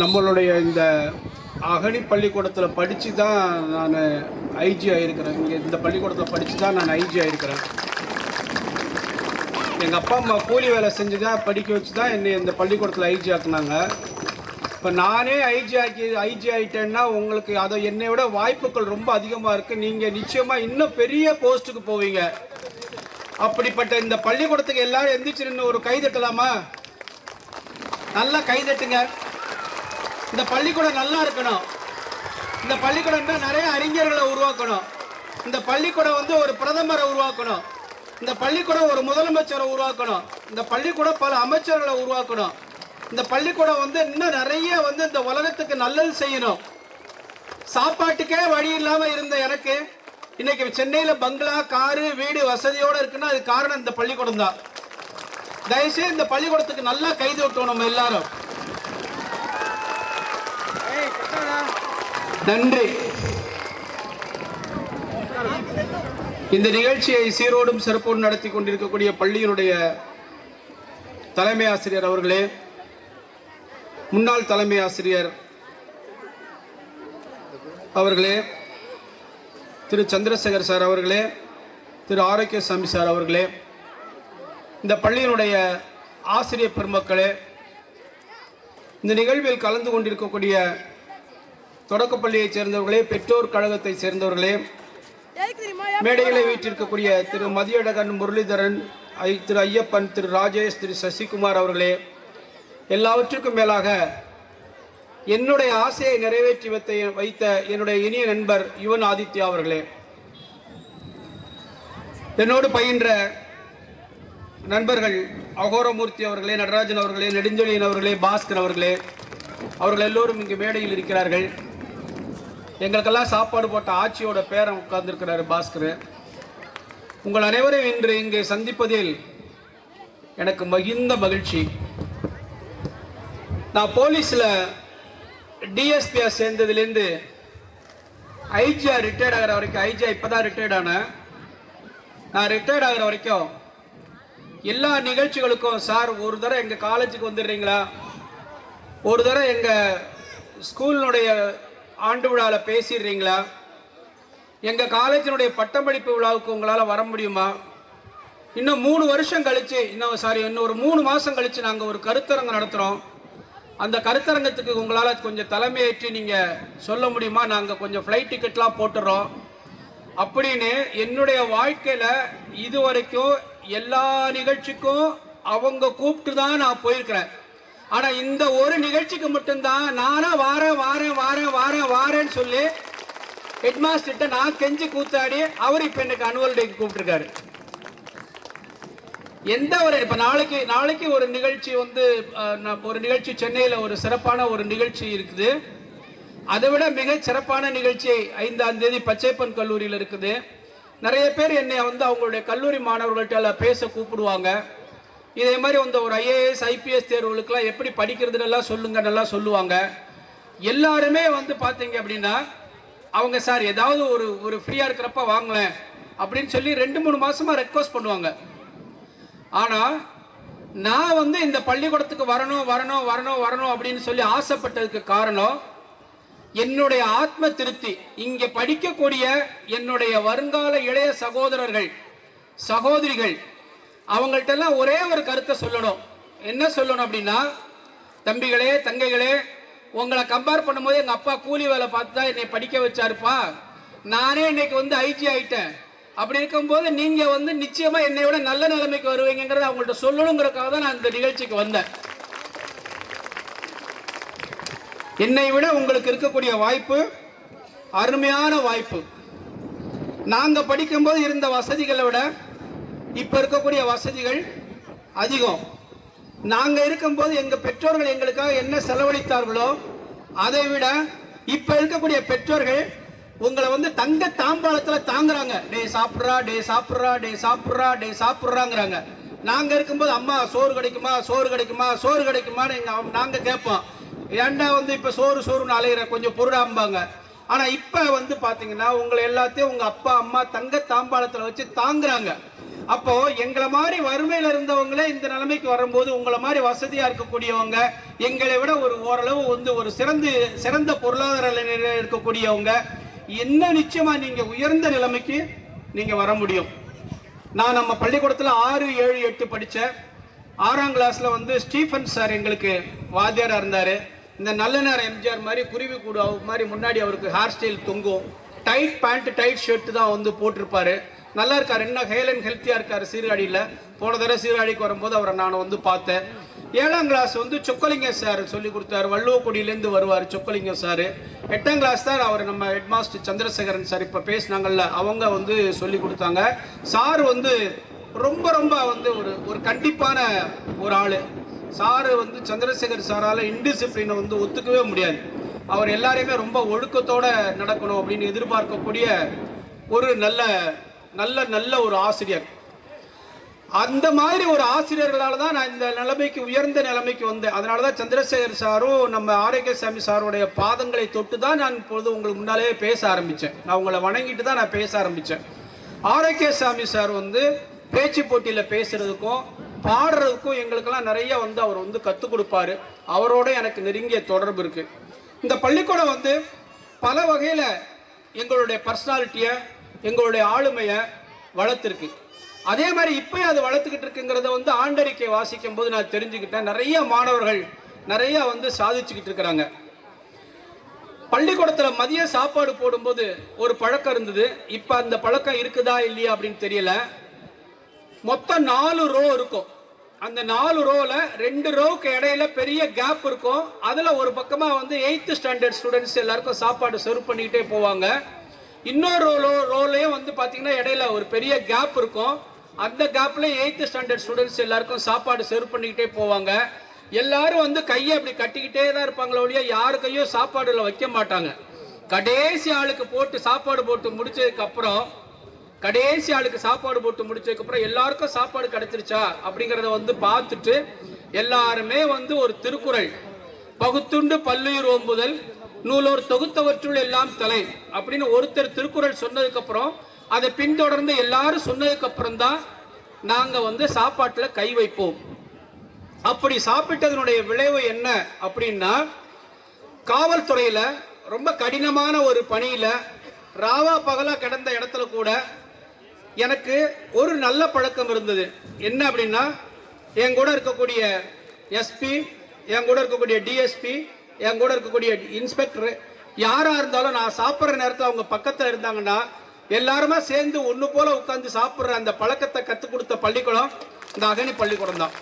நம்மளுடைய இந்த அகனி பள்ளிக்கூடத்தில் படித்து தான் நான் ஐஜி ஆகிருக்கிறேன் இங்கே இந்த பள்ளிக்கூடத்தில் படித்து தான் நான் ஐஜி ஆகிருக்கிறேன் எங்கள் அப்பா அம்மா கூலி வேலை செஞ்சு தான் படிக்க வச்சு தான் என்னை இந்த பள்ளிக்கூடத்தில் ஐஜி ஆக்குனாங்க. இப்போ நானே ஐஜி ஆக்கி ஐஜி ஆகிட்டேன்னா உங்களுக்கு அதை என்னை விட வாய்ப்புகள் ரொம்ப அதிகமாக இருக்குது நீங்கள் நிச்சயமாக இன்னும் பெரிய போஸ்ட்டுக்கு போவீங்க. அப்படிப்பட்ட இந்த பள்ளிக்கூடத்துக்கு எல்லாரும் எந்திரிச்சு நின்று ஒரு கை தட்டலாமா? நல்லா கை தட்டுங்க. இந்த பள்ளிக்கூடம் நல்லா இருக்கணும். இந்த பள்ளிக்கூடம் தான் நிறைய அறிஞர்களை உருவாக்கணும். இந்த பள்ளிக்கூடம் வந்து ஒரு பிரதமரை உருவாக்கணும். இந்த பள்ளிக்கூடம் ஒரு முதலமைச்சரை உருவாக்கணும். இந்த பள்ளிக்கூடம் பல அமைச்சர்களை உருவாக்கணும். இந்த பள்ளிக்கூடம் வந்து இன்னும் நிறைய வந்து இந்த உலகத்துக்கு நல்லது செய்யணும். சாப்பாட்டுக்கே வழி இல்லாமல் இருந்த எனக்கு இன்னைக்கு சென்னையில் பங்களா காரு வீடு வசதியோடு இருக்குன்னா அது காரணம் இந்த பள்ளிக்கூடம் தான். தயவுசெய்து இந்த பள்ளிக்கூடத்துக்கு நல்லா கைது விட்டோம் நம்ம எல்லாரும். நன்றி. இந்த நிகழ்ச்சியை சீரோடும் சிறப்போடும் நடத்தி கொண்டிருக்கக்கூடிய பள்ளியினுடைய தலைமை ஆசிரியர் அவர்களே முன்னாள் தலைமை ஆசிரியர் அவர்களே திரு சந்திரசேகர் சார் அவர்களே திரு ஆரோக்கியசாமி சார் அவர்களே இந்த பள்ளியினுடைய ஆசிரியர் பெருமக்களே இந்த நிகழ்வில் கலந்து கொண்டிருக்கக்கூடிய தொடக்கப்பள்ளியைச் சேர்ந்தவர்களே பெற்றோர் கழகத்தை சேர்ந்தவர்களே மேடைகளை வீற்றிருக்கக்கூடிய திரு மதியழகன் முரளிதரன் ஐ திரு ஐயப்பன் திரு ராஜேஷ் திரு சசிகுமார் அவர்களே எல்லாவற்றுக்கும் மேலாக என்னுடைய ஆசையை நிறைவேற்றி வைத்த வைத்த என்னுடைய இனிய நண்பர் யுவன் ஆதித்யா அவர்களே என்னோடு பயின்ற நண்பர்கள் அகோரமூர்த்தி அவர்களே நடராஜன் அவர்களே நெடுஞ்செழியன் அவர்களே பாஸ்கர் அவர்களே அவர்கள் எல்லோரும் இங்கு மேடையில் இருக்கிறார்கள். எங்களுக்கெல்லாம் சாப்பாடு போட்ட ஆட்சியோட பேரன் உட்கார்ந்துருக்கிறாரு பாஸ்கர். உங்கள் அனைவரும் இன்று இங்கே சந்திப்பதில் எனக்கு மகிழ்ந்த மகிழ்ச்சி. நான் போலீஸில் டிஎஸ்பியாக சேர்ந்ததுலேருந்து ஐஜியா ரிட்டையர்ட் ஆகிற வரைக்கும் ஐஜியா இப்போ தான் ரிட்டையர்ட் ஆனேன். நான் ரிட்டையர்ட் ஆகிற வரைக்கும் எல்லா நிகழ்ச்சிகளுக்கும் சார் ஒரு தடவை எங்கள் காலேஜுக்கு வந்துடுறீங்களா? ஒரு தடவை எங்கள் ஸ்கூலினுடைய ஆண்டு விழாவில் பேசிடுறீங்களா? எங்கள் காலேஜினுடைய பட்டமளிப்பு விழாவுக்கு உங்களால் வர முடியுமா? இன்னும் மூணு வருஷம் கழிச்சு இன்னும் சாரி இன்னும் ஒரு மூணு மாதம் கழித்து நாங்கள் ஒரு கருத்தரங்கம் நடத்துகிறோம் அந்த கருத்தரங்கத்துக்கு உங்களால் கொஞ்சம் தலைமையேற்று நீங்கள் சொல்ல முடியுமா? நாங்கள் கொஞ்சம் ஃப்ளைட் டிக்கெட்லாம் போட்டுறோம். அப்படின்னு என்னுடைய வாழ்க்கையில் இது வரைக்கும் எல்லா நிகழ்ச்சிக்கும் அவங்க கூப்பிட்டு தான் நான் போயிருக்கிறேன். ஆனால் இந்த ஒரு நிகழ்ச்சிக்கு மட்டும்தான் நானும் வாரேன் வாரேன் வாரேன் வாரேன் வாரேன்னு சொல்லி ஹெட்மாஸ்டர்கிட்ட நான் கெஞ்சி கூத்தாடி அவர் இப்போ எனக்கு அனுவல் டேக்கு கூப்பிட்டுருக்காரு. எந்த ஒரு இப்போ நாளைக்கு நாளைக்கு ஒரு நிகழ்ச்சி வந்து நான் ஒரு நிகழ்ச்சி சென்னையில் ஒரு சிறப்பான ஒரு நிகழ்ச்சி இருக்குது. அதை விட மிக சிறப்பான நிகழ்ச்சி ஐந்தாம் தேதி பச்சைப்பன் கல்லூரியில் இருக்குது. நிறைய பேர் என்னை வந்து அவங்களுடைய கல்லூரி மாணவர்கள்ட்ட பேச கூப்பிடுவாங்க. இதே மாதிரி வந்து ஒரு ஐஏஎஸ் ஐபிஎஸ் தேர்வுகளுக்கெல்லாம் எப்படி படிக்கிறதுன்னு எல்லாம் சொல்லுங்க நல்லா சொல்லுவாங்க. எல்லாருமே வந்து பார்த்தீங்க அப்படின்னா அவங்க சார் ஏதாவது ஒரு ஒரு ஃப்ரீயாக இருக்கிறப்ப வாங்கலேன் அப்படின்னு சொல்லி ரெண்டு மூணு மாசமா ரெக்வஸ்ட் பண்ணுவாங்க. ஆனா நான் வந்து இந்த பள்ளிக்கூடத்துக்கு வரணும் வரணும் வரணும் வரணும் அப்படின்னு சொல்லி ஆசைப்பட்டதுக்கு காரணம் என்னுடைய ஆத்ம திருப்தி. இங்க படிக்கக்கூடிய என்னுடைய வருங்கால இளைய சகோதரர்கள் சகோதரிகள் அவங்கள்ட்ட எல்லாம் ஒரே ஒரு கருத்தை சொல்லணும். என்ன சொல்லணும் அப்படின்னா தம்பிகளே தங்கைகளே உங்களை கம்பேர் பண்ணும்போது எங்கள் அப்பா கூலி வேலை பார்த்து தான் என்னை படிக்க வச்சாருப்பா. நானே இன்னைக்கு வந்து ஐஜி ஆயிட்டேன். அப்படி இருக்கும்போது நீங்க வந்து நிச்சயமா என்னை விட நல்ல நிலைமைக்கு வருவீங்கிறத அவங்கள்ட்ட சொல்லணுங்கிறதுக்காக தான் நான் இந்த நிகழ்ச்சிக்கு வந்தேன். என்னை விட உங்களுக்கு இருக்கக்கூடிய வாய்ப்பு அருமையான வாய்ப்பு. நாங்க படிக்கும்போது இருந்த வசதிகளை விட இப்ப இருக்கக்கூடிய வசதிகள் அதிகம். நாங்க இருக்கும்போது எங்க பெற்றோர்கள் எங்களுக்காக என்ன செலவழித்தார்களோ அதை விட இப்ப இருக்கக்கூடிய பெற்றோர்கள் உங்களை வந்து தங்க தாம்பாளத்துல தாங்குறாங்க. டே சாப்பிட்றா டே சாப்பிட்றா டே சாப்பிட்றா டே சாப்பிட்றாங்கிறாங்க. நாங்க இருக்கும்போது அம்மா சோறு கிடைக்குமா? சோறு கிடைக்குமா? சோறு கிடைக்குமான்னு எங்க நாங்கள் நாங்க கேட்போம். ஏண்டா வந்து இப்ப சோறு சோறுன்னு அலையிற? கொஞ்சம் பொருடாம்பாங்க. ஆனா இப்ப வந்து பாத்தீங்கன்னா உங்களை எல்லாத்தையும் உங்க அப்பா அம்மா தங்க தாம்பாளத்துல வச்சு தாங்குறாங்க. அப்போ எங்களை மாதிரி வறுமையில இருந்தவங்களே இந்த நிலைமைக்கு வரும்போது உங்களை மாதிரி வசதியா இருக்கக்கூடியவங்க எங்களை விட ஒரு ஓரளவு வந்து ஒரு சிறந்து சிறந்த பொருளாதார நிலையில இருக்கக்கூடியவங்க என்ன நிச்சயமா நீங்க உயர்ந்த நிலைமைக்கு நீங்க வர முடியும். நான் நம்ம பள்ளிக்கூடத்துல ஆறு ஏழு எட்டு படித்தேன் ஆறாம் கிளாஸ்ல வந்து ஸ்டீஃபன் சார் எங்களுக்கு வாத்தியாரா இருந்தாரு. இந்த நல்ல நேரம் எம்ஜிஆர் மாதிரி குருவி கூடு மாதிரி முன்னாடி அவருக்கு ஹேர் ஸ்டைல் தொங்கும். டைட் பேண்ட் டைட் ஷர்ட் தான் வந்து போட்டிருப்பாரு. நல்லா இருக்கார். என்ன ஹேல் அண்ட் ஹெல்த்தியாக இருக்கார் சீர்காழியில். போன தடவை சீர்காழிக்கு வரும்போது அவரை நான் வந்து பார்த்தேன். ஏழாம் கிளாஸ் வந்து சொக்கலிங்க சார் சொல்லி கொடுத்தாரு. வள்ளுவக்குடியிலேருந்து வருவார் சொக்கலிங்க சார். எட்டாம் கிளாஸ் தான் அவர் நம்ம ஹெட்மாஸ்டர் சந்திரசேகரன் சார் இப்போ பேசினாங்கல்ல அவங்க வந்து சொல்லி கொடுத்தாங்க. சார் வந்து ரொம்ப ரொம்ப வந்து ஒரு ஒரு கண்டிப்பான ஒரு ஆள். சார் வந்து சந்திரசேகர் சாரால் இன்டிசிப்ளினை வந்து ஒத்துக்கவே முடியாது. அவர் எல்லாரையுமே ரொம்ப ஒழுக்கத்தோடு நடக்கணும் அப்படின்னு எதிர்பார்க்கக்கூடிய ஒரு நல்ல நல்ல நல்ல ஒரு ஆசிரியர். அந்த மாதிரி ஒரு ஆசிரியர்களால் தான் நான் இந்த நிலைமைக்கு உயர்ந்த நிலைமைக்கு வந்தேன். அதனால தான் சந்திரசேகர் சாரும் நம்ம ஆரோக்கியசாமி சாருடைய பாதங்களை தொட்டு தான் நான் இப்பொழுது உங்களுக்கு முன்னாலே பேச ஆரம்பித்தேன் நான் உங்களை வணங்கிட்டு தான் நான் பேச ஆரம்பித்தேன் ஆரோக்கியசாமி சார் வந்து பேச்சு போட்டியில் பேசுறதுக்கும் பாடுறதுக்கும் எங்களுக்கெல்லாம் நிறைய வந்து அவர் வந்து கற்றுக் கொடுப்பாரு. அவரோட எனக்கு நெருங்கிய தொடர்பு இருக்குது இந்த பள்ளிக்கூடம் வந்து பல வகையில் எங்களுடைய பர்சனாலிட்டியை எங்களுடைய ஆளுமையை வளர்த்துருக்கு. அதே மாதிரி இப்போயும் அது வளர்த்துக்கிட்டு இருக்குங்கிறத வந்து ஆண்டறிக்கை வாசிக்கும் போது நான் தெரிஞ்சுக்கிட்டேன். நிறைய மாணவர்கள் நிறைய வந்து சாதிச்சுக்கிட்டு இருக்கிறாங்க. பள்ளிக்கூடத்தில் மதிய சாப்பாடு போடும்போது ஒரு பழக்கம் இருந்தது. இப்போ அந்த பழக்கம் இருக்குதா இல்லையா அப்படின்னு தெரியல. மொத்தம் நாலு ரோ இருக்கும். அந்த நாலு ரோவில் ரெண்டு ரோவுக்கு இடையில பெரிய கேப் இருக்கும். அதில் ஒரு பக்கமாக வந்து எயித்து ஸ்டாண்டர்ட் ஸ்டூடெண்ட்ஸ் எல்லாருக்கும் சாப்பாடு சர்வ் பண்ணிக்கிட்டே போவாங்க. இன்னொரு ரோ ரோலையும் வந்து பார்த்தீங்கன்னா இடையில ஒரு பெரிய கேப் இருக்கும். அந்த கேப்பில் எயித்து ஸ்டாண்டர்ட் ஸ்டூடெண்ட்ஸ் எல்லாருக்கும் சாப்பாடு சர்வ் பண்ணிக்கிட்டே போவாங்க. எல்லாரும் வந்து கையை அப்படி கட்டிக்கிட்டே தான் இருப்பாங்களே ஒழிய யாரு கையும் சாப்பாடுல வைக்க மாட்டாங்க. கடைசி ஆளுக்கு போட்டு சாப்பாடு போட்டு முடிச்சதுக்கு அப்புறம் கடைசி ஆளுக்கு சாப்பாடு போட்டு முடிச்சதுக்கு அப்புறம் எல்லாருக்கும் சாப்பாடு கிடைச்சிருச்சா அப்படிங்கிறத வந்து பார்த்துட்டு எல்லாருமே வந்து ஒரு திருக்குறள். பகுத்துண்டு பல்லுயிர் ஓம்புதல் நூலோர் தொகுத்தவற்றுள் எல்லாம் தலை அப்படின்னு ஒருத்தர் திருக்குறள் சொன்னதுக்கு அப்புறம் அதை பின்தொடர்ந்து எல்லாரும் சொன்னதுக்கு அப்புறம் தான் நாங்கள் வந்து சாப்பாட்டில் கை வைப்போம். அப்படி சாப்பிட்டதனுடைய விளைவு என்ன அப்படின்னா காவல்துறையில் ரொம்ப கடினமான ஒரு பணியில் ராவா பகலா கிடந்த இடத்துல கூட எனக்கு ஒரு நல்ல பழக்கம் இருந்தது. என்ன அப்படின்னா என் கூட இருக்கக்கூடிய எஸ்பி என் கூட இருக்கக்கூடிய டிஎஸ்பி என் கூட இருக்கக்கூடிய இன்ஸ்பெக்டர் யாராக இருந்தாலும் நான் சாப்பிட்ற நேரத்தில் அவங்க பக்கத்தில் இருந்தாங்கன்னா எல்லாருமே சேர்ந்து ஒன்று போல உட்காந்து சாப்பிட்ற அந்த பழக்கத்தை கற்றுக் கொடுத்த பள்ளிக்கூடம் இந்த அகனி பள்ளிக்கூடம் தான்.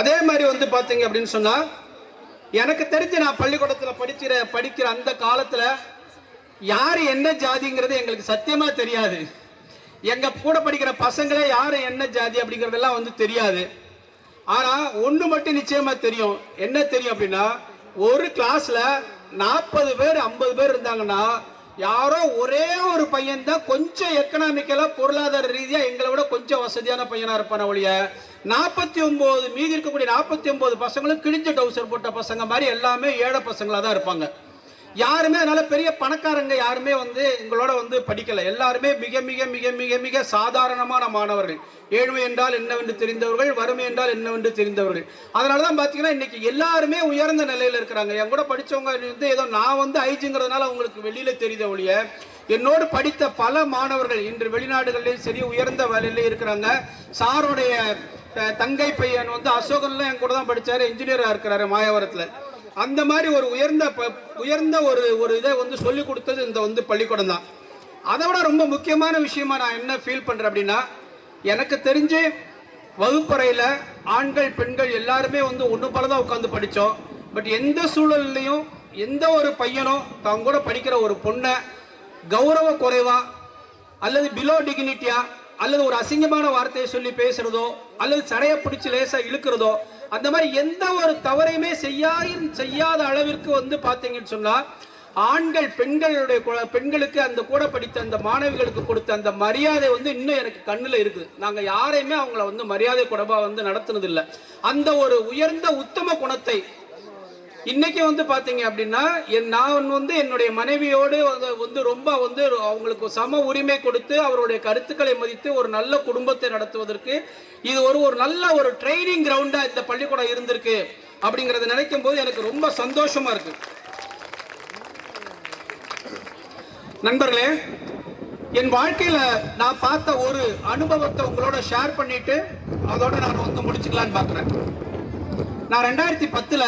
அதே மாதிரி வந்து பார்த்தீங்க அப்படின்னு சொன்னால் எனக்கு தெரிஞ்சு நான் பள்ளிக்கூடத்தில் படிக்கிற படிக்கிற அந்த காலத்தில் யார் என்ன ஜாதிங்கிறது எங்களுக்கு சத்தியமாக தெரியாது. எங்கள் கூட படிக்கிற பசங்களே யார் என்ன ஜாதி அப்படிங்கிறதெல்லாம் வந்து தெரியாது. ஆனா ஒண்ணு மட்டும் நிச்சயமா தெரியும். என்ன தெரியும் அப்படின்னா ஒரு கிளாஸ்ல நாற்பது பேர் ஐம்பது பேர் இருந்தாங்கன்னா யாரோ ஒரே ஒரு பையன் தான் கொஞ்சம் எக்கனாமிக்கலா பொருளாதார ரீதியா எங்களை விட கொஞ்சம் வசதியான பையனா இருப்பான ஒழிய நாற்பத்தி ஒன்பது மீதி இருக்கக்கூடிய நாற்பத்தி ஒன்பது பசங்களும் கிழிஞ்ச டவுசர் போட்ட பசங்க மாதிரி எல்லாமே ஏழை பசங்களா தான் இருப்பாங்க. யாருமே அதனால பெரிய பணக்காரங்க யாருமே வந்து எங்களோட வந்து படிக்கல. எல்லாருமே மிக மிக மிக மிக மிக சாதாரணமான மாணவர்கள். ஏழ்மை என்றால் என்னவென்று தெரிந்தவர்கள் வறுமை என்றால் என்னவென்று தெரிந்தவர்கள். அதனால தான் பார்த்தீங்கன்னா இன்னைக்கு எல்லாருமே உயர்ந்த நிலையில இருக்கிறாங்க. என் கூட படிச்சவங்க வந்து ஏதோ நான் வந்து ஐஜிங்கிறதுனால அவங்களுக்கு வெளியில தெரியுத ஒழிய என்னோடு படித்த பல மாணவர்கள் இன்று வெளிநாடுகளிலேயும் சரி உயர்ந்த வேலையில இருக்கிறாங்க. சாருடைய தங்கை பையன் வந்து அசோகன்லாம் என் கூட தான் படிச்சாரு இன்ஜினியராக இருக்கிறாரு மாயவரத்தில். அந்த மாதிரி ஒரு உயர்ந்த ப- உயர்ந்த ஒரு ஒரு இதை வந்து சொல்லி கொடுத்தது இந்த வந்து பள்ளிக்கூடம் தான். அதை விட ரொம்ப முக்கியமான விஷயமா நான் என்ன ஃபீல் பண்றேன் அப்படின்னா எனக்கு தெரிஞ்சு வகுப்பறையில ஆண்கள் பெண்கள் எல்லாருமே வந்து ஒன்று போல தான் உட்காந்து படித்தோம் பட் எந்த சூழல்லையும் எந்த ஒரு பையனும் தான் கூட படிக்கிற ஒரு பொண்ணை கௌரவ குறைவா அல்லது பிலோ டிகினிட்டியா அல்லது ஒரு அசிங்கமான வார்த்தையை சொல்லி பேசுறதோ அல்லது சடையை பிடிச்சி லேசா இழுக்கிறதோ அந்த மாதிரி எந்த ஒரு தவறையுமே செய்யா செய்யாத அளவிற்கு வந்து பார்த்தீங்கன்னு சொன்னா ஆண்கள் பெண்களுடைய பெண்களுக்கு அந்த கூட படித்த அந்த மாணவிகளுக்கு கொடுத்த அந்த மரியாதை வந்து இன்னும் எனக்கு கண்ணுல இருக்குது. நாங்க யாரையுமே அவங்கள வந்து மரியாதை குறைவா வந்து நடத்துனது அந்த ஒரு உயர்ந்த உத்தம குணத்தை இன்னைக்கு வந்து பாத்தீங்க அப்படின்னா என் நான் வந்து என்னுடைய மனைவியோடு வந்து- வந்து ரொம்ப வந்து அவங்களுக்கு சம உரிமை கொடுத்து அவருடைய கருத்துக்களை மதித்து ஒரு நல்ல குடும்பத்தை நடத்துவதற்கு இது ஒரு ஒரு நல்ல ஒரு ட்ரைனிங் கிரவுண்டா இந்த பள்ளிக்கூடம் இருந்திருக்கு அப்படிங்கறத நினைக்கும் போது எனக்கு ரொம்ப சந்தோஷமா இருக்கு. நண்பர்களே என் வாழ்க்கையில நான் பார்த்த ஒரு அனுபவத்தை உங்களோட ஷேர் பண்ணிட்டு அதோட நான் வந்து முடிச்சுக்கலான்னு பார்க்குறேன் நான் ரெண்டாயிரத்தி பத்துல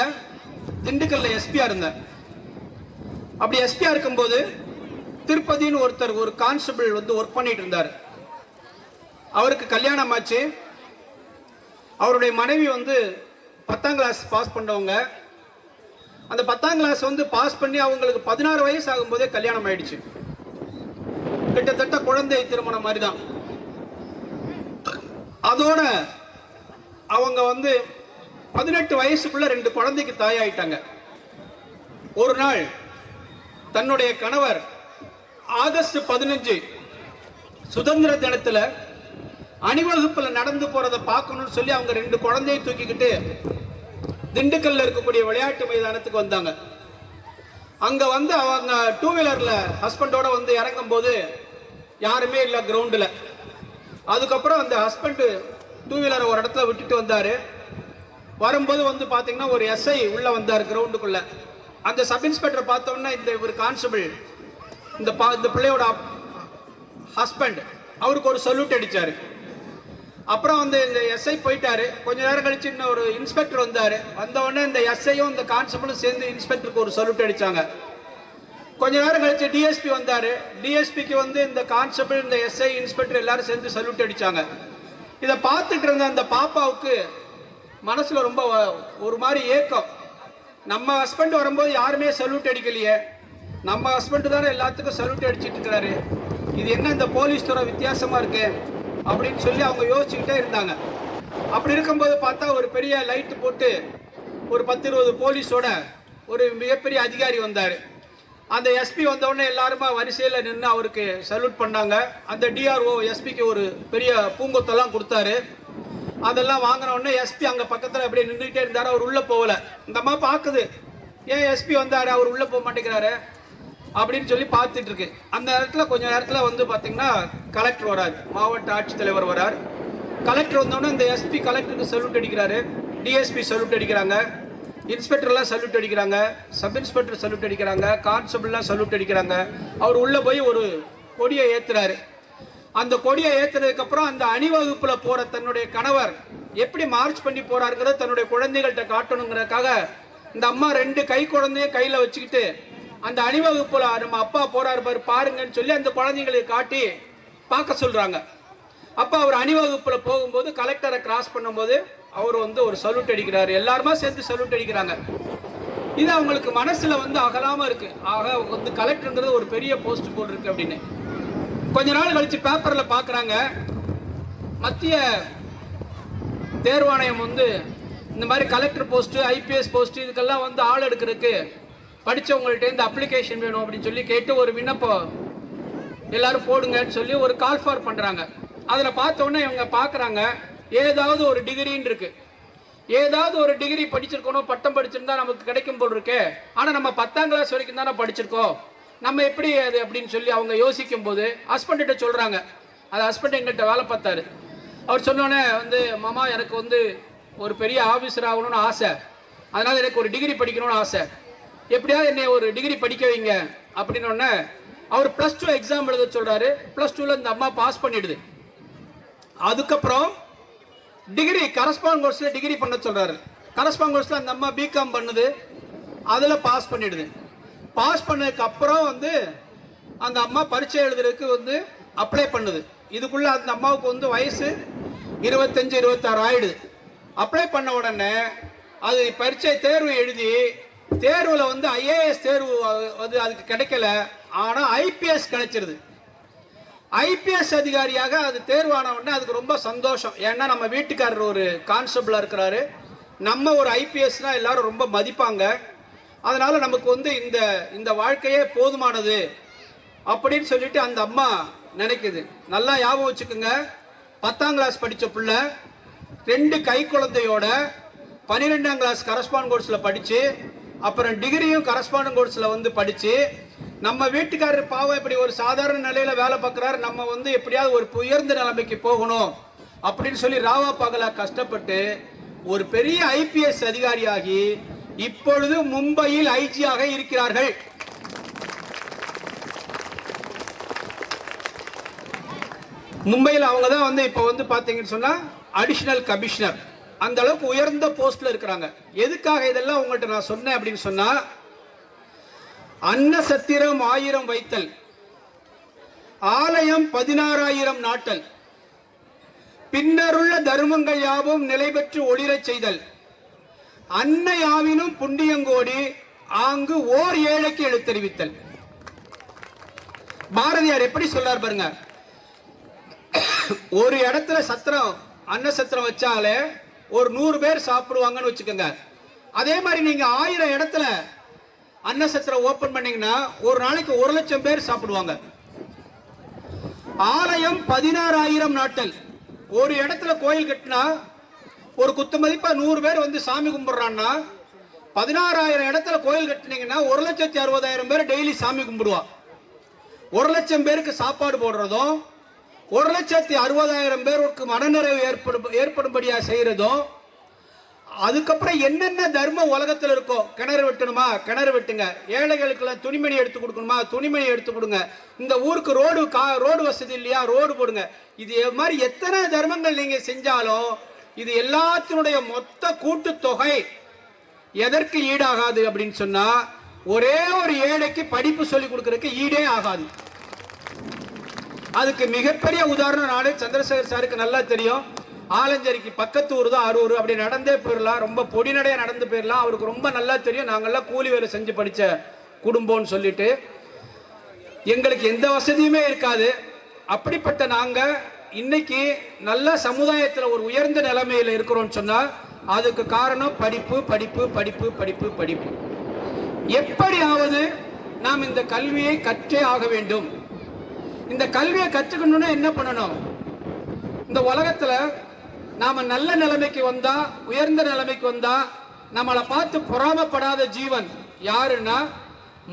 திண்டுக்கல்ல எஸ்பியா இருந்தேன் அப்படி எஸ்பியா இருக்கும்போது திருப்பதின்னு ஒருத்தர் ஒரு கான்ஸ்டபிள் வந்து ஒர்க் பண்ணிட்டு இருந்தார். அவருக்கு கல்யாணம் ஆச்சு. அவருடைய மனைவி வந்து பத்தாம் கிளாஸ் பாஸ் பண்ணவங்க. அந்த பத்தாம் கிளாஸ் வந்து பாஸ் பண்ணி அவங்களுக்கு பதினாறு வயசு ஆகும்போதே கல்யாணம் ஆயிடுச்சு. கிட்டத்தட்ட குழந்தை திருமணம் மாதிரி தான் அதோட அவங்க வந்து பதினெட்டு வயசுக்குள்ள ரெண்டு குழந்தைக்கு தாயாயிட்டாங்க. ஒரு நாள் தன்னுடைய கணவர் ஆகஸ்ட் பதினஞ்சு சுதந்திர தினத்துல அணிவகுப்புல நடந்து போறதை பார்க்கணும்னு சொல்லி அவங்க ரெண்டு குழந்தையை தூக்கிக்கிட்டு திண்டுக்கல்ல இருக்கக்கூடிய விளையாட்டு மைதானத்துக்கு வந்தாங்க. அங்க வந்து அவங்க டூ வீலர்ல ஹஸ்பண்டோட வந்து இறங்கும் போது யாருமே இல்லை கிரவுண்டில் அதுக்கப்புறம் அந்த ஹஸ்பண்ட் டூ வீலரை ஒரு இடத்துல விட்டுட்டு வந்தாரு. வரும்போது வந்து பார்த்தீங்கன்னா ஒரு எஸ்ஐ உள்ள வந்தார் கிரவுண்டுக்குள்ள அந்த சப் இன்ஸ்பெக்டர் பார்த்தோம்னா இந்த ஒரு கான்ஸ்டபிள் இந்த பா இந்த பிள்ளையோட ஹஸ்பண்ட் அவருக்கு ஒரு சல்யூட் அடித்தார் அப்புறம் வந்து இந்த எஸ்ஐ போயிட்டாரு. கொஞ்ச நேரம் கழிச்சு இன்னும் ஒரு இன்ஸ்பெக்டர் வந்தார். வந்தவொடனே இந்த எஸ்ஐயும் இந்த கான்ஸ்டபிளும் சேர்ந்து இன்ஸ்பெக்டருக்கு ஒரு சல்யூட் அடித்தாங்க கொஞ்ச நேரம் கழிச்சு டிஎஸ்பி வந்தார். டிஎஸ்பிக்கு வந்து இந்த கான்ஸ்டபிள் இந்த எஸ்ஐ இன்ஸ்பெக்டர் எல்லாரும் சேர்ந்து சல்யூட் அடித்தாங்க இதை பார்த்துட்டு இருந்த அந்த பாப்பாவுக்கு மனசுல ரொம்ப ஒரு மாதிரி ஏக்கம். நம்ம ஹஸ்பண்ட் வரும்போது யாருமே சல்யூட் அடிக்கலையே. நம்ம ஹஸ்பண்ட் தானே எல்லாத்துக்கும் சல்யூட் அடிச்சிட்டு இருக்கிறாரு. இது என்ன இந்த போலீஸ் துறை வித்தியாசமா இருக்கு? அப்படின்னு சொல்லி அவங்க யோசிச்சுக்கிட்டே இருந்தாங்க. அப்படி இருக்கும்போது பார்த்தா ஒரு பெரிய லைட் போட்டு ஒரு பத்து இருபது போலீஸோட ஒரு மிகப்பெரிய அதிகாரி வந்தார். அந்த எஸ்பி வந்தவுடனே எல்லாருமா வரிசையில் நின்று அவருக்கு சல்யூட் பண்ணாங்க. அந்த டிஆர்ஓ எஸ்பிக்கு ஒரு பெரிய பூங்கொத்தெல்லாம் கொடுத்தாரு. அதெல்லாம் வாங்கின உடனே எஸ்பி அங்க பக்கத்துல அப்படியே நின்றுட்டே இருந்தாரு. அவர் உள்ள போகல. இந்த அம்மா பாக்குது. ஏன் எஸ்பி வந்தாரு? அவர் உள்ள போக மாட்டேங்கிறாரு. அப்படின்னு சொல்லி பார்த்துட்டு இருக்கு. அந்த இடத்துல கொஞ்ச நேரத்தில் வந்து பார்த்தீங்கன்னா கலெக்டர் வராரு. மாவட்ட ஆட்சித்தலைவர் வரார். கலெக்டர் வந்தோடனே இந்த எஸ்பி கலெக்டருக்கு சல்யூட் அடிக்கிறாரு. டிஎஸ்பி சல்யூட் அடிக்கிறாங்க. இன்ஸ்பெக்டர்லாம் சல்யூட் அடிக்கிறாங்க. சப் இன்ஸ்பெக்டர் சல்யூட் அடிக்கிறாங்க. கான்ஸ்டபிள்லாம் சல்யூட் அடிக்கிறாங்க. அவர் உள்ளே போய் ஒரு கொடியை ஏற்றுறாரு அந்த கொடியை ஏத்துறதுக்கு அப்புறம் அந்த அணிவகுப்புல போற தன்னுடைய கணவர் எப்படி மார்ச் பண்ணி போறாருங்கிறத தன்னுடைய குழந்தைகள்கிட்ட காட்டணுங்கிறதுக்காக இந்த அம்மா ரெண்டு கை குழந்தையும் கையில வச்சுக்கிட்டு அந்த அணிவகுப்புல நம்ம அப்பா போறாரு பாரு பாருங்கன்னு சொல்லி அந்த குழந்தைகளை காட்டி பார்க்க சொல்றாங்க. அப்ப அவர் அணிவகுப்புல போகும்போது கலெக்டரை கிராஸ் பண்ணும்போது அவர் வந்து ஒரு சல்யூட் அடிக்கிறாரு. எல்லாருமா சேர்ந்து சல்யூட் அடிக்கிறாங்க. இது அவங்களுக்கு மனசுல வந்து அகலாம இருக்கு. ஆக வந்து கலெக்டருங்கிறது ஒரு பெரிய போஸ்ட் போட்டிருக்கு அப்படின்னு. கொஞ்ச நாள் கழிச்சு பேப்பர்ல பாக்குறாங்க. மத்திய தேர்வாணையம் வந்து இந்த மாதிரி கலெக்டர் போஸ்ட் ஐபிஎஸ் போஸ்ட் இதுக்கெல்லாம் வந்து ஆள் எடுக்கிறதுக்கு படிச்சவங்கள்ட்ட இந்த அப்ளிகேஷன் வேணும் அப்படின்னு சொல்லி கேட்டு ஒரு விண்ணப்பம் எல்லாரும் போடுங்கன்னு சொல்லி ஒரு கால் ஃபார் பண்றாங்க. அதுல பார்த்தோன்னே இவங்க பாக்குறாங்க ஏதாவது ஒரு டிகிரின்னு இருக்கு. ஏதாவது ஒரு டிகிரி படிச்சிருக்கணும் பட்டம் படிச்சிருந்தா நமக்கு கிடைக்கும் போல் இருக்கு. ஆனா நம்ம பத்தாம் கிளாஸ் வரைக்கும் தானே படிச்சிருக்கோம். நம்ம எப்படி அது அப்படின்னு சொல்லி அவங்க யோசிக்கும் போது ஹஸ்பண்ட்ட சொல்கிறாங்க அது ஹஸ்பண்ட் எங்கள்கிட்ட வேலை பார்த்தாரு. அவர் சொன்னோடனே வந்து மாமா எனக்கு வந்து ஒரு பெரிய ஆஃபீஸர் ஆகணும்னு ஆசை. அதனால் எனக்கு ஒரு டிகிரி படிக்கணும்னு ஆசை. எப்படியாவது என்னை ஒரு டிகிரி படிக்க வைங்க. அப்படின்னோடனே அவர் ப்ளஸ் டூ எக்ஸாம் எழுத சொல்கிறாரு ப்ளஸ் டூவில் இந்த அம்மா பாஸ் பண்ணிடுது. அதுக்கப்புறம் டிகிரி கரஸ்பாண்ட் கோர்ஸில் டிகிரி பண்ண சொல்கிறாரு கரஸ்பாண்ட் கோர்ஸில் அந்த அம்மா பிகாம் பண்ணுது. அதில் பாஸ் பண்ணிடுது. பாஸ் பண்ணதுக்கு அப்புறம் வந்து அந்த அம்மா பரீட்சை எழுதுறதுக்கு வந்து அப்ளை பண்ணுது. இதுக்குள்ள அந்த அம்மாவுக்கு வந்து வயசு இருபத்தஞ்சு இருபத்தாறு ஆயிடுது. அப்ளை பண்ண உடனே அது பரீட்சை தேர்வு எழுதி தேர்வில் வந்து ஐஏஎஸ் தேர்வு வந்து அதுக்கு கிடைக்கல. ஆனால் ஐபிஎஸ் கிடைச்சிருது. ஐபிஎஸ் அதிகாரியாக அது தேர்வான உடனே அதுக்கு ரொம்ப சந்தோஷம். ஏன்னா நம்ம வீட்டுக்காரர் ஒரு கான்ஸ்டபிளாக இருக்கிறாரு. நம்ம ஒரு ஐபிஎஸ்னால் எல்லாரும் ரொம்ப மதிப்பாங்க. அதனால நமக்கு வந்து இந்த இந்த வாழ்க்கையே போதுமானது அப்படின்னு சொல்லிட்டு அந்த அம்மா நினைக்குது. நல்லா ஞாபகம் வச்சுக்கோங்க. பத்தாம் கிளாஸ் படித்த பிள்ளை ரெண்டு கை குழந்தையோட பன்னிரெண்டாம் கிளாஸ் கரஸ்பாண்ட் கோர்ஸில் படித்து அப்புறம் டிகிரியும் கரஸ்பாண்ட் கோர்ஸில் வந்து படித்து நம்ம வீட்டுக்காரர் பாவம் இப்படி ஒரு சாதாரண நிலையில் வேலை பார்க்குறாரு நம்ம வந்து எப்படியாவது ஒரு உயர்ந்த நிலைமைக்கு போகணும் அப்படின்னு சொல்லி ராவா பகலா கஷ்டப்பட்டு ஒரு பெரிய ஐபிஎஸ் அதிகாரியாகி இப்பொழுது மும்பையில் ஐஜியாக இருக்கிறார்கள். மும்பையில் அவங்க தான் வந்து இப்போ வந்து பார்த்தீங்கன்னு சொன்னா அடிஷனல் கமிஷனர் அந்த அளவுக்கு உயர்ந்த போஸ்ட்ல இருக்கிறாங்க. எதுக்காக இதெல்லாம் உங்கள்கிட்ட நான் சொன்னேன் அப்படின்னு சொன்னா அன்ன சத்திரம் ஆயிரம் வைத்தல் ஆலயம் பதினாறாயிரம் நாட்டல் பின்னருள்ள தர்மங்கள் யாவும் நிலை பெற்று ஒளிரச் செய்தல். அன்னையாவினும் புண்ணியங்கோடி ஆங்கு ஓர் ஏழைக்கு எழுத்தறிவித்தல் பாரதியார் எப்படி சொல்றார் பாருங்க. ஒரு இடத்துல சத்திரம் அன்ன சத்திரம் வச்சாலே ஒரு நூறு பேர் சாப்பிடுவாங்கன்னு வச்சுக்கோங்க. அதே மாதிரி நீங்க ஆயிரம் இடத்துல அன்ன சத்திரம் ஓபன் பண்ணீங்கன்னா ஒரு நாளைக்கு ஒரு லட்சம் பேர் சாப்பிடுவாங்க. ஆலயம் பதினாறாயிரம் நாட்கள். ஒரு இடத்துல கோயில் கட்டினா ஒரு குத்து மதிப்பா நூறு பேர் வந்து சாமி கும்பிடுறான்னா பதினாறாயிரம் இடத்துல கோயில் கட்டினீங்கன்னா ஒரு லட்சத்தி அறுபதாயிரம் பேர் டெய்லி சாமி கும்பிடுவா. ஒரு லட்சம் பேருக்கு சாப்பாடு போடுறதும் ஒரு லட்சத்தி அறுபதாயிரம் பேருக்கு மனநிறைவு ஏற்படும் ஏற்படும்படியா செய்யறதும் அதுக்கப்புறம் என்னென்ன தர்மம் உலகத்தில் இருக்கோ கிணறு வெட்டணுமா கிணறு வெட்டுங்க. ஏழைகளுக்கெல்லாம் துணிமணி எடுத்து கொடுக்கணுமா துணிமணி எடுத்து கொடுங்க. இந்த ஊருக்கு ரோடு கா ரோடு வசதி இல்லையா ரோடு போடுங்க. இது மாதிரி எத்தனை தர்மங்கள் நீங்கள் செஞ்சாலும் இது எல்லாத்தினுடைய மொத்த கூட்டுத்தொகை எதற்கு ஈடாகாது அப்படின்னு சொன்னா ஒரே ஒரு ஏழைக்கு படிப்பு சொல்லி கொடுக்கறதுக்கு ஈடே ஆகாது. அதுக்கு மிகப்பெரிய உதாரணம் நாடு சந்திரசேகர் சாருக்கு நல்லா தெரியும். ஆலஞ்சேரிக்கு பக்கத்து ஊர் தான் அரூர் அப்படி நடந்தே போயிடலாம் ரொம்ப பொடிநடையா நடந்து போயிடலாம் அவருக்கு ரொம்ப நல்லா தெரியும். நாங்கள்லாம் கூலி வேலை செஞ்சு படிச்ச குடும்பம்னு சொல்லிட்டு. எங்களுக்கு எந்த வசதியுமே இருக்காது. அப்படிப்பட்ட நாங்கள் இன்னைக்கு நல்ல சமுதாயத்தில் ஒரு உயர்ந்த நிலைமையில் இருக்கிறோம்னு சொன்னா அதுக்கு காரணம் படிப்பு படிப்பு படிப்பு படிப்பு படிப்பு. எப்படியாவது நாம் இந்த கல்வியை கற்றே ஆக வேண்டும். இந்த கல்வியை கற்றுக்கணும்னா என்ன பண்ணணும்? இந்த உலகத்துல நாம நல்ல நிலைமைக்கு வந்தா உயர்ந்த நிலைமைக்கு வந்தா நம்மளை பார்த்து பொறாமப்படாத ஜீவன் யாருன்னா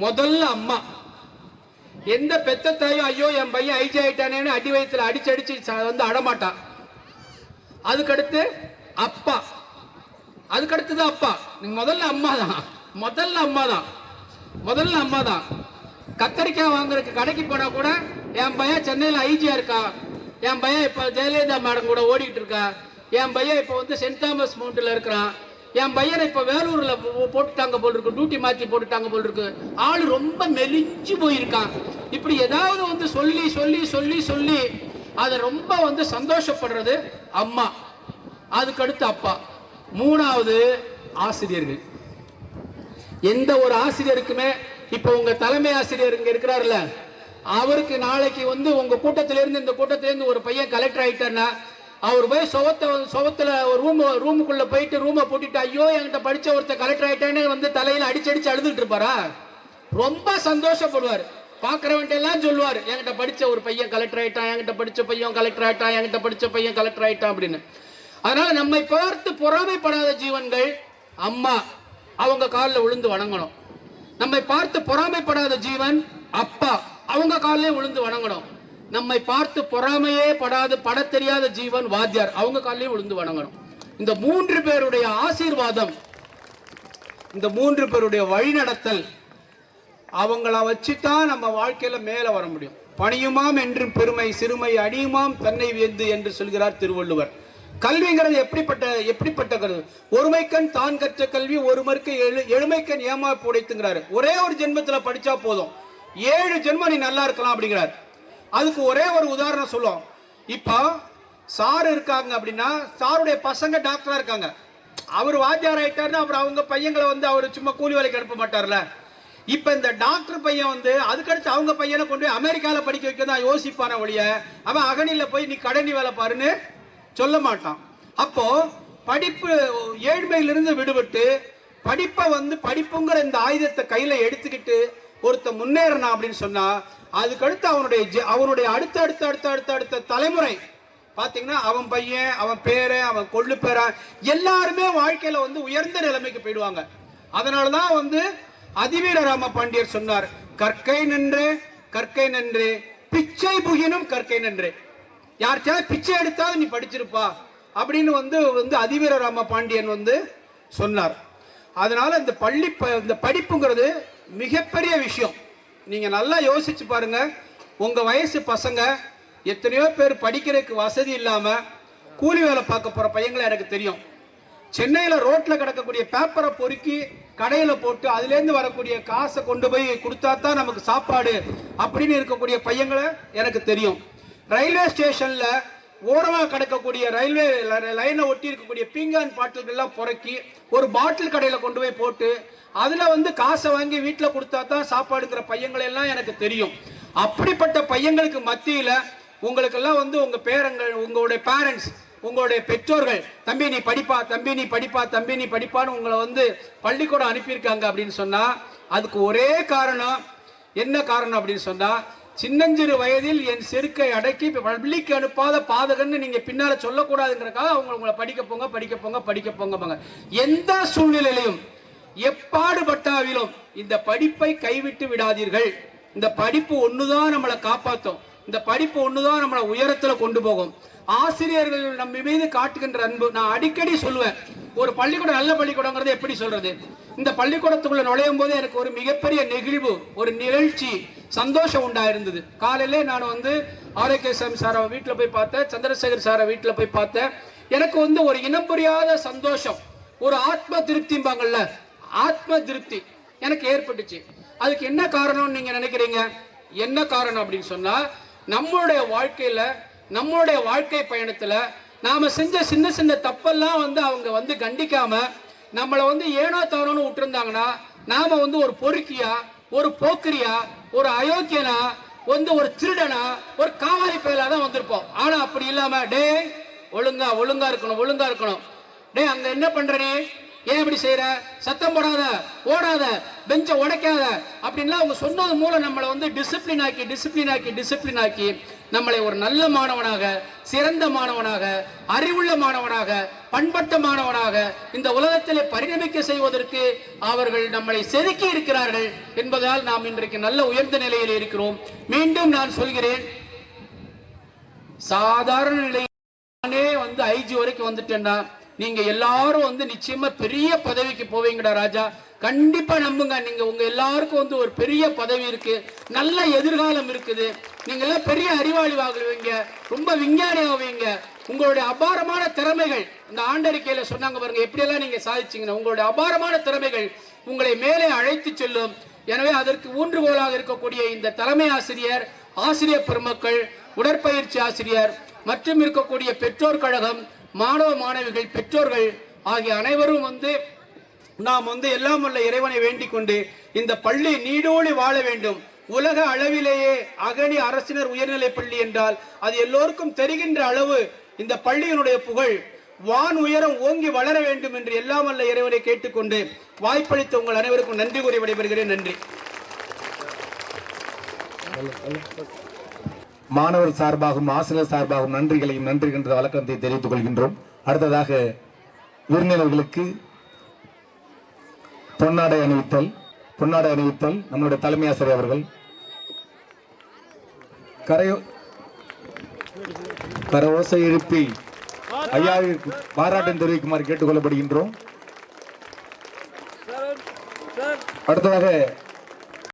முதல்ல அம்மா. எந்த பெத்த தாயும் ஐயோ என் பையன் ஐஜி ஆயிட்டானேன்னு அடி வயிற்றுல அடிச்சு அடிச்சு வந்து அடமாட்டான். அதுக்கடுத்து அப்பா. அதுக்கடுத்து தான் அப்பா. நீங்க முதல்ல அம்மா தான். முதல்ல அம்மா தான். முதல்ல அம்மா தான். கத்தரிக்காய் வாங்குறதுக்கு கடைக்கு போனா கூட என் பையன் சென்னையில் ஐஜியா இருக்கா? என் பையன் இப்போ ஜெயலலிதா மேடம் கூட ஓடிட்டு இருக்கா? என் பையன் இப்போ வந்து சென்ட் தாமஸ் மவுண்டில் இருக்கிறான். என் பையனை இப்போ வேலூர்ல போட்டுட்டாங்க போல் இருக்கு டியூட்டி மாத்தி போட்டுட்டாங்க போல் இருக்கு ஆள் ரொம்ப மெலிஞ்சு போயிருக்கான். இப்படி ஏதாவது வந்து சொல்லி சொல்லி சொல்லி சொல்லி அதை ரொம்ப வந்து சந்தோஷப்படுறது அம்மா. அதுக்கடுத்து அப்பா. மூணாவது ஆசிரியர்கள். எந்த ஒரு ஆசிரியருக்குமே இப்ப உங்க தலைமை ஆசிரியர் இங்க இருக்கிறாருல்ல அவருக்கு நாளைக்கு வந்து உங்க கூட்டத்திலிருந்து இந்த கூட்டத்தில இருந்து ஒரு பையன் கலெக்டர் ஆயிட்டேன்னா அவர் போய் சுவத்தை சுவத்துல ஒரு ரூம் ரூமுக்குள்ளே போயிட்டு ரூமை போட்டுட்டு ஐயோ என்கிட்ட படித்த ஒருத்தர் கலெக்டர் ஆயிட்டான்னு வந்து தலையில் அடிச்சு அடிச்சு அழுதுட்டு இருப்பாரா? ரொம்ப சந்தோஷப்படுவார். பாக்குறவன்ட்ட எல்லாம் சொல்லுவார் என்கிட்ட படித்த ஒரு பையன் கலெக்டர் ஆகிட்டான் என்கிட்ட படித்த பையன் கலெக்டர் ஆகிட்டான் என்கிட்ட படித்த பையன் கலெக்டர் ஆகிட்டான் அப்படின்னு. அதனால் நம்மை பார்த்து பொறாமைப்படாத ஜீவன்கள் அம்மா அவங்க காலில் விழுந்து வணங்கணும். நம்மை பார்த்து பொறாமைப்படாத ஜீவன் அப்பா அவங்க காலிலே விழுந்து வணங்கணும். நம்மை பார்த்து பொறாமையே படாத பட தெரியாத ஜீவன் வாத்தியார். அவங்க காலையும் விழுந்து வணங்கணும். இந்த மூன்று பேருடைய ஆசீர்வாதம் இந்த மூன்று பேருடைய வழிநடத்தல் அவங்கள வச்சுதான் நம்ம வாழ்க்கையில மேல வர முடியும். பணியுமாம் என்று பெருமை சிறுமை அணியுமாம் தன்னை வியந்து என்று சொல்கிறார் திருவள்ளுவர். கல்விங்கிறது எப்படிப்பட்ட எப்படிப்பட்ட கல்வி ஒருமைக்கண் தான் கற்ற கல்வி ஒருமருக்கு எழு எழுமைக்கண் ஏமா புடைத்துங்கிறாரு ஒரே ஒரு ஜென்மத்தில் படிச்சா போதும். ஏழு ஜென்மம் நீ நல்லா இருக்கலாம் அப்படிங்கிறார். அதுக்கு ஒரே ஒரு உதாரணம் சொல்லுவோம். இப்போ சார் இருக்காங்க அப்படின்னா சாருடைய பசங்க டாக்டரா இருக்காங்க. அவர் வாத்தியார் ஆயிட்டாருன்னா அப்புறம் அவங்க பையங்களை வந்து அவர் சும்மா கூலி வேலைக்கு அனுப்ப மாட்டார்ல. இப்ப இந்த டாக்டர் பையன் வந்து அதுக்கடுத்து அவங்க பையனை கொண்டு போய் அமெரிக்கால படிக்க வைக்க தான் யோசிப்பான ஒழிய அவன் அகனில போய் நீ கடனி வேலை பாருன்னு சொல்ல மாட்டான். அப்போ படிப்பு ஏழ்மையிலிருந்து விடுபட்டு படிப்பை வந்து படிப்புங்கிற இந்த ஆயுதத்தை கையில எடுத்துக்கிட்டு ஒருத்த முன்னேறினா அப்படின்னு சொன்னா அதுக்கடுத்து அவனுடைய ஜெ- அவனுடைய அடுத்த அடுத்த அடுத்த அடுத்த அடுத்த தலைமுறை. பாத்தீங்கன்னா அவன் பையன் அவன் பேரன் அவன் கொள்ளு பேரன் எல்லாருமே வாழ்க்கையில வந்து உயர்ந்த நிலைமைக்கு போயிடுவாங்க. அதனால தான் வந்து அதிவீர ராம பாண்டியர் சொன்னார் கற்கை நின்று கற்கை நின்று பிச்சை புகினும் கற்கை நின்று. யார்கிட்டயாவது பிச்சை எடுத்தாலும் நீ படிச்சிருப்பா. அப்படின்னு வந்து வந்து அதிவீர ராம பாண்டியன் வந்து சொன்னார். அதனால இந்த பள்ளி ப- இந்த படிப்புங்கிறது மிகப்பெரிய விஷயம். நீங்கள் நல்லா யோசிச்சு பாருங்க. உங்கள் வயசு பசங்க எத்தனையோ பேர் படிக்கிறதுக்கு வசதி இல்லாமல் கூலி வேலை பார்க்க போகிற பையங்களை எனக்கு தெரியும். சென்னையில் ரோட்டில் கிடக்கக்கூடிய பேப்பரை பொறுக்கி கடையில் போட்டு அதுலேருந்து வரக்கூடிய காசை கொண்டு போய் கொடுத்தா தான் நமக்கு சாப்பாடு அப்படின்னு இருக்கக்கூடிய பையங்களை எனக்கு தெரியும். ரயில்வே ஸ்டேஷனில் ஓரமாக கிடக்கக்கூடிய ரயில்வே லைனை ஒட்டி இருக்கக்கூடிய பீங்கான் பாட்டில்கள்லாம் புறக்கி ஒரு பாட்டில் கடையில் கொண்டு போய் போட்டு அதில் வந்து காசை வாங்கி வீட்டில் கொடுத்தா தான் சாப்பாடுங்கிற பையங்களை எல்லாம் எனக்கு தெரியும். அப்படிப்பட்ட பையங்களுக்கு மத்தியில் உங்களுக்கெல்லாம் வந்து உங்கள் பேரங்கள் உங்களுடைய பேரண்ட்ஸ் உங்களுடைய பெற்றோர்கள் தம்பி நீ படிப்பா தம்பி நீ படிப்பா தம்பி நீ படிப்பான்னு உங்களை வந்து பள்ளிக்கூடம் அனுப்பியிருக்காங்க அப்படின்னு சொன்னால் அதுக்கு ஒரே காரணம் என்ன காரணம் அப்படின்னு சொன்னால் சின்னஞ்சிறு வயதில் என் செருக்கை அடக்கி பள்ளிக்கு அனுப்பாத பாதகன்னு நீங்க பின்னால சொல்லக்கூடாதுங்கிறக்காக அவங்க உங்களை படிக்க போங்க படிக்க போங்க படிக்க போங்க போங்க எந்த சூழ்நிலையிலும் எப்பாடுபட்டாவிலும் இந்த படிப்பை கைவிட்டு விடாதீர்கள். இந்த படிப்பு ஒண்ணுதான் நம்மளை காப்பாத்தும். இந்த படிப்பு ஒண்ணுதான் நம்மளை உயரத்துல கொண்டு போகும். ஆசிரியர்கள் நம்ம மீது காட்டுகின்ற அன்பு. நான் அடிக்கடி சொல்லுவேன் ஒரு பள்ளிக்கூடம் நல்ல பள்ளிக்கூடங்கிறது எப்படி சொல்றது? இந்த பள்ளிக்கூடத்துக்குள்ள நுழையும் போது எனக்கு ஒரு மிகப்பெரிய நெகிழ்வு ஒரு நிகழ்ச்சி சந்தோஷம் உண்டாயிருந்தது. காலையிலே நான் வந்து ஆரோக்கியசாமி சாரை வீட்டில் போய் பார்த்தேன் சந்திரசேகர் சாரை வீட்டில் போய் பார்த்தேன். எனக்கு வந்து ஒரு இனம் புரியாத சந்தோஷம் ஒரு ஆத்ம திருப்திம்பாங்கல்ல ஆத்ம திருப்தி எனக்கு ஏற்பட்டுச்சு. அதுக்கு என்ன காரணம்னு நீங்க நினைக்கிறீங்க? என்ன காரணம் அப்படின்னு சொன்னா நம்மளுடைய வாழ்க்கையில நம்மளுடைய வாழ்க்கை பயணத்தில் நாம செஞ்ச சின்ன சின்ன தப்பெல்லாம் வந்து அவங்க வந்து கண்டிக்காம நம்மளை வந்து ஏனோ தவறோன்னு விட்டுருந்தாங்கன்னா நாம வந்து ஒரு பொறுக்கியா ஒரு போக்கிரியா ஒரு அயோக்கியனா வந்து ஒரு திருடனா ஒரு காவாரி பயலாக தான் வந்திருப்போம். ஆனால் அப்படி இல்லாம டேய் ஒழுங்கா ஒழுங்கா இருக்கணும் ஒழுங்கா இருக்கணும். டேய் அங்கே என்ன பண்ணுறனே ஏன் இப்படி செய்யற சத்தம் போடாத ஓடாத பெஞ்ச உடைக்காத அப்படின்லாம் அவங்க சொன்னது மூலம் நம்மளை வந்து டிசிப்ளின் ஆக்கி டிசிப்ளின் ஆக்கி டிசிப்ளின் ஆக்கி நம்மளை ஒரு நல்ல மாணவனாக சிறந்த மாணவனாக அறிவுள்ள மாணவனாக பண்பட்ட மாணவனாக இந்த உலகத்திலே பரிணமிக்க செய்வதற்கு அவர்கள் நம்மளை செதுக்கி இருக்கிறார்கள் என்பதால் நாம் இன்றைக்கு நல்ல உயர்ந்த நிலையில் இருக்கிறோம். மீண்டும் நான் சொல்கிறேன். சாதாரண நிலையில் நானே வந்து ஐஜி வரைக்கும் வந்துட்டேன்னா நீங்க எல்லாரும் வந்து நிச்சயமா பெரிய பதவிக்கு போவீங்கடா ராஜா. கண்டிப்பா நம்புங்க. நீங்க உங்க எல்லாருக்கும் வந்து ஒரு பெரிய பதவி இருக்கு. நல்ல எதிர்காலம் இருக்குது. நீங்க எல்லாம் பெரிய அறிவாளி ஆகுவீங்க. ரொம்ப விஞ்ஞானி ஆவீங்க உங்களுடைய அபாரமான திறமைகள் இந்த ஆண்டறிக்கையில சொன்னாங்க பாருங்க எப்படியெல்லாம் நீங்க சாதிச்சீங்கன்னா உங்களுடைய அபாரமான திறமைகள் உங்களை மேலே அழைத்து செல்லும். எனவே அதற்கு ஊன்றுகோலாக இருக்கக்கூடிய இந்த தலைமை ஆசிரியர் ஆசிரியர் பெருமக்கள் உடற்பயிற்சி ஆசிரியர் மற்றும் இருக்கக்கூடிய பெற்றோர் கழகம் மாணவ மாணவிகள் பெற்றோர்கள் ஆகிய அனைவரும் வந்து நாம் வந்து எல்லாம் உள்ள இறைவனை வேண்டிக் கொண்டு இந்த பள்ளி நீடோடி வாழ வேண்டும். உலக அளவிலேயே அகனி அரசினர் உயர்நிலை பள்ளி என்றால் அது எல்லோருக்கும் தெரிகின்ற அளவு இந்த பள்ளியினுடைய புகழ். வான் உயரம் ஓங்கி வளர வேண்டும் என்று எல்லாம் அல்ல இறைவனை கேட்டுக்கொண்டு வாய்ப்பளித்த உங்கள் அனைவருக்கும் நன்றி கூறி விடைபெறுகிறேன். நன்றி. மாணவர் சார்பாகவும் ஆசிரியர் சார்பாகவும் நன்றிகளையும் நன்றி வழக்கத்தை தெரிவித்துக் கொள்கின்றோம். அடுத்ததாக விருந்தினர்களுக்கு பொன்னாடை அணிவித்தல் பொன்னாடை அணிவித்தல் நம்மளுடைய தலைமை ஆசிரியர் அவர்கள். கரையோ கரவோசை எழுப்பி ஐயாவிற்கு பாராட்டம் தெரிவிக்குமாறு கேட்டுக்கொள்ளப்படுகின்றோம் அடுத்ததாக